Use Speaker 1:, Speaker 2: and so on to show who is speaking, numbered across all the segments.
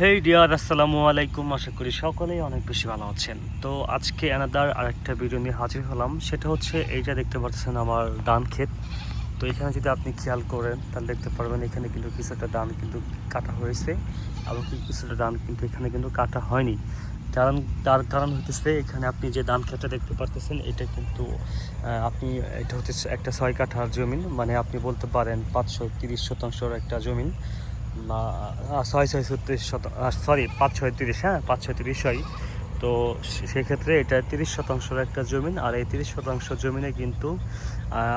Speaker 1: হেই deer আসসালামু আলাইকুম। আশা করি সকলেই অনেক বেশি ভালো আছেন। তো আজকে অ্যানাদার আরেকটা ভিডিও নিয়ে হাজির হলাম। সেটা হচ্ছে এইটা দেখতে পাচ্ছেন আমার ধান ক্ষেত। তো এখানে যদি আপনি খেয়াল করেন, তাহলে দেখতে পারবেন এখানে কিন্তু কিছুটা ধান কিন্তু কাটা হয়েছে এবং কিছুটা ধান কিন্তু এখানে কিন্তু কাটা হয়নি। কারণ, তার কারণ হতেছে এখানে আপনি যে ধান ক্ষেতটা দেখতে পারতেছেন, এটা কিন্তু আপনি, এটা হচ্ছে একটা ছয় কাঠার জমিন। মানে আপনি বলতে পারেন পাঁচশো তিরিশ শতাংশর একটা জমিন। না ছয় ছয় ছত্রিশ শত সরি পাঁচ ছয় তিরিশ হ্যাঁ পাঁচ ছয় তিরিশ হয়। তো সেক্ষেত্রে এটা তিরিশ শতাংশের একটা জমিন, আর এই তিরিশ শতাংশ জমিনে কিন্তু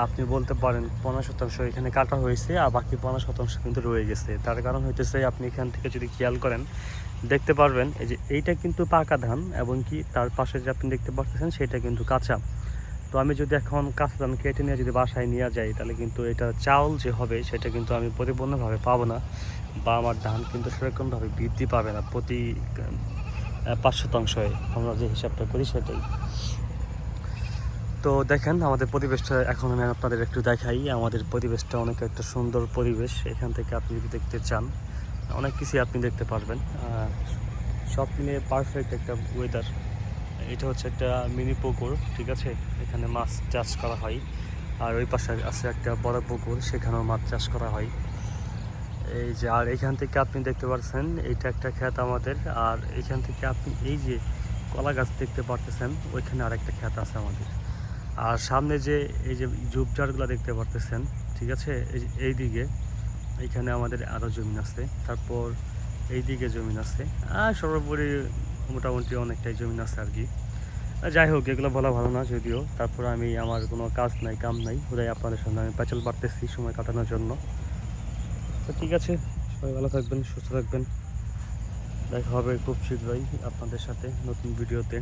Speaker 1: আপনি বলতে পারেন পনেরো শতাংশ এখানে কাটা হয়েছে, আর বাকি পনেরো শতাংশ কিন্তু রয়ে গেছে। তার কারণ হইতেছে, আপনি এখান থেকে যদি খেয়াল করেন, দেখতে পারবেন, এই যে এইটা কিন্তু পাকা ধান, এবং কি তার পাশে যে আপনি দেখতে পাচ্ছেন সেটা কিন্তু কাঁচা। তো আমি যদি এখন কাঁচা ধান কেটে নিয়ে যদি বাসায় নিয়ে যাই, তাহলে কিন্তু এটা চাউল যে হবে সেটা কিন্তু আমি পরিপূর্ণভাবে পাবো না বা আমার ধান কিন্তু সেরকমভাবে বৃদ্ধি পাবে না প্রতি পাঁচ শতাংশে। আমরা যে হিসাবটা করি সেটাই। তো দেখেন, আমাদের পরিবেশটা এখন আমি আপনাদের একটু দেখাই। আমাদের পরিবেশটা অনেক একটা সুন্দর পরিবেশ। এখান থেকে আপনি যদি দেখতে চান, অনেক কিছুই আপনি দেখতে পারবেন। সব মিলিয়ে পারফেক্ট একটা ওয়েদার এটা হচ্ছে একটা মিনি পুকুর, ঠিক আছে? এখানে মাছ চাষ করা হয়। আর ওই পাশে আছে একটা বড় পুকুর, সেখানেও মাছ চাষ করা হয়। এই যে, আর এখান থেকে আপনি দেখতে পাচ্ছেন এইটা একটা ক্ষেত আমাদের। আর এখান থেকে আপনি এই যে কলা গাছ দেখতে পারতেছেন, ওইখানে আরেকটা ক্ষেত আছে আমাদের। আর সামনে যে, এই যে ঝুপঝাড়গুলো দেখতে পারতেছেন, ঠিক আছে? এই দিকে এইখানে আমাদের আরও জমিন আছে। তারপর এই দিকে জমিন আছে। আর সর্বোপরি মোটামুটি অনেকটাই জমিন আছে আর কি। যাই হোক, এগুলো বলা ভালো না যদিও। তারপর আমি আমার কোনো কাজ নাই, কাম নাই। ওরাই আপনাদের সামনে আমি প্যাচাল পারতেছি সময় কাটানোর জন্য। তো ঠিক আছে, সবাই ভালো থাকবেন, সুস্থ থাকবেন। দেখা হবে খুব শীঘ্রই আপনাদের সাথে নতুন ভিডিওতে।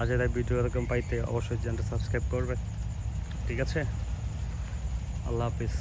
Speaker 1: আজ এরা ভিডিও এরকম পাইতে অবশ্যই চ্যানেলটা সাবস্ক্রাইব করবেন। ঠিক আছে? আল্লাহ হাফিজ।